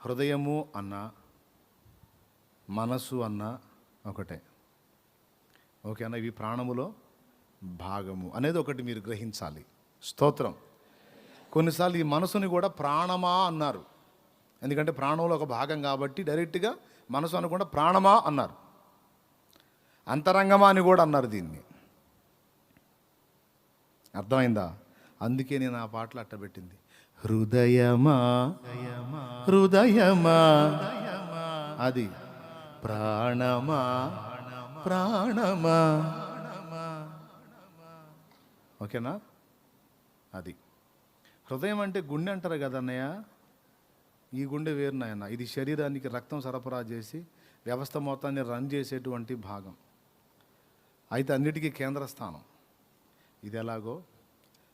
హృదయము అన్న మనసు అన్న ఒకటే. ఓకే అన్న ఇవి ప్రాణములో భాగము అనేది ఒకటి మీరు గ్రహించాలి. స్తోత్రం. కొన్నిసార్లు ఈ మనసుని కూడా ప్రాణమా అన్నారు. ఎందుకంటే ప్రాణంలో ఒక భాగం కాబట్టి డైరెక్ట్గా మనసు అనకుండా ప్రాణమా అన్నారు. అంతరంగమా అని కూడా అన్నారు దీన్ని. అర్థమైందా? అందుకే నేను ఆ పాటలు అట్టబెట్టింది. హృదయమా? హృదయమా? అది ప్రాణమా? ప్రాణమా? ఓకేనా? అది. హృదయం అంటే గుండె అంటారు కదా ఈ గుండె వేరు నాయన. ఇది శరీరానికి రక్తం సరఫరా చేసి వ్యవస్థ మొత్తాన్ని రన్ చేసేటువంటి భాగం. అయితే అన్నిటికీ కేంద్ర స్థానం ఇది ఎలాగో?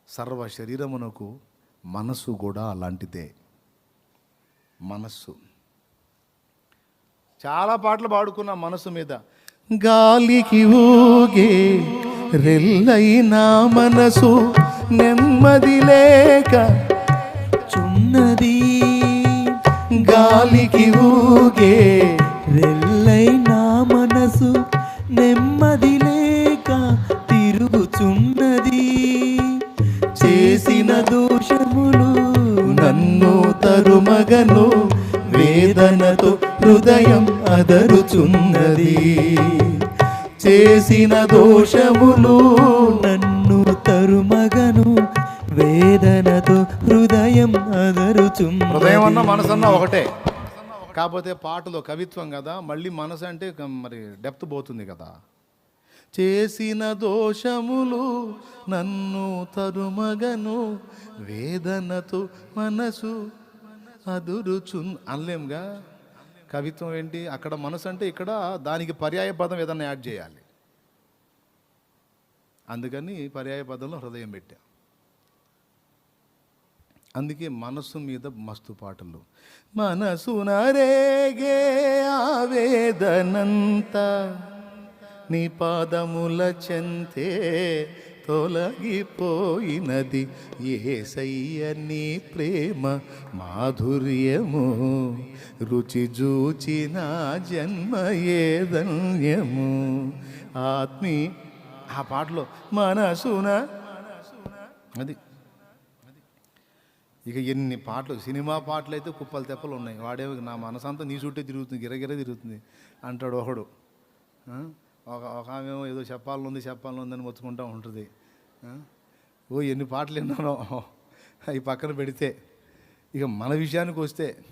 సర్వ శరీరమునకు మనసు కూడా అలాంటిదే. మనస్సు. చాలా పాటలు పాడుకున్న మనసు మీద. గాలికి ఊగే రెల్లైన మనసు నెమ్మది లేక చున్నది. గాలికి ఊగే మగను వేదనతో హృదయం అదరుచున్నది. చేసిన దోషములు నన్ను తరుమగను వేదనతో హృదయం అదరుచున్నది. హృదయం అన్న మనసన్న ఒకటే. కాకపోతే పాటలో కవిత్వం కదా మళ్ళీ మనసు అంటే మరి డెప్త్ పోతుంది కదా. చేసిన దోషములు నన్ను తరుమగను వేదనతో మనసు అదురుచు అనలేంగా కవిత్వం ఏంటి? అక్కడ మనసు అంటే ఇక్కడ దానికి పర్యాయ పదం ఏదన్నా యాడ్ చేయాలి. అందుకని పర్యాయ పదంలో హృదయం పెట్టా. అందుకే మనసు మీద మస్తు పాటలు. మనసు నరేగే ఆవేదనంత నీ పాదముల చెంతే తొలగిపోయినది. ఏసయ్య నీ ప్రేమ మాధుర్యము. రుచి చూచిన జన్మ ఏదన్యము ఆత్మీ ఆ పాటలో మనసున అది. ఇక ఎన్ని పాటలు సినిమా పాటలు అయితే కుప్పలు తెప్పలు ఉన్నాయి. వాడే నా మనసంతా నీ చుట్టే తిరుగుతుంది గిరగిర తిరుగుతుంది అంటాడు ఒకడు. ఒక ఒక ఆమె ఏదో చెప్పాలనుంది ఉంది చెప్పాలని మొత్తుకుంటూ ఉంటుంది. ఓ ఎన్ని పాటలు విన్నానో. అవి పక్కన పెడితే. ఇక మన విషయానికి వస్తే